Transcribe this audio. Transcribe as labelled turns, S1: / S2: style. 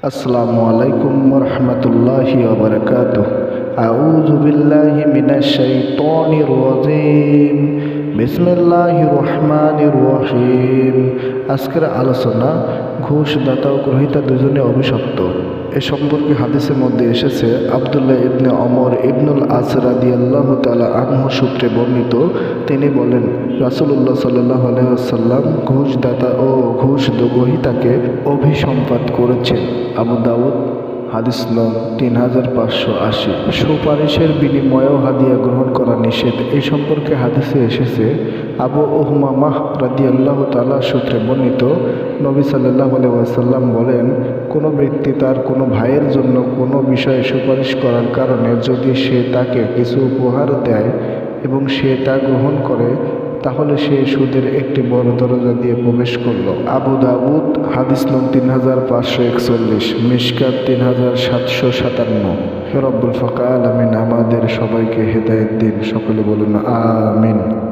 S1: আসসালামু আলাইকুম রহমতুল্লাহি ওবরকাত আউযু বিল্লাহি মিনাশ শাইতানির রাজিম। বিসমিল্লাহির রহমানির রহিম। আজকের আলোচনা ঘুষদাতা ও গ্রহিতা দুজনে অভিশপ্ত। এ সম্পর্কে হাদিসের মধ্যে এসেছে, আবদুল্লাহ ইবনে অমর ইবনুল আসরাদি আল্লাহ তালা আনহ সূত্রে বর্ণিত, তিনি বলেন রাসুল্লাহ সাল্লাহ আলাইসাল্লাম ঘুষদাতা ও ঘুষ গ্রহিতাকে অভিসম্পাত করেছেন। আবু দাউদ হাদিস নং তিন হাজার পাঁচশো আশি। সুপারিশের বিনিময়েও হাদিয়া গ্রহণ করা নিষেধ। এই সম্পর্কে হাদিসে এসেছে, আবু ওহমামাহ রাদি আল্লাহ তালা সূত্রে বর্ণিত, নবী সাল্লাহ আলাইসাল্লাম বলেন, কোনো ব্যক্তি তার কোনো ভাইয়ের জন্য কোনো বিষয়ে সুপারিশ করার কারণে যদি সে তাকে কিছু উপহার দেয় এবং সে তা গ্রহণ করে তাহলে সে সুদের একটি বড় দরজা দিয়ে প্রবেশ করল। আবু দাবুদ হাদিস নং তিন হাজার পাঁচশো একচল্লিশ মিসকাত তিন হাজার সাতশো সাতান্ন। রব্বুল ফকা আলমিন, আমাদের সবাইকে হেদায়ত দিন। সকলে বলুন, আমিন।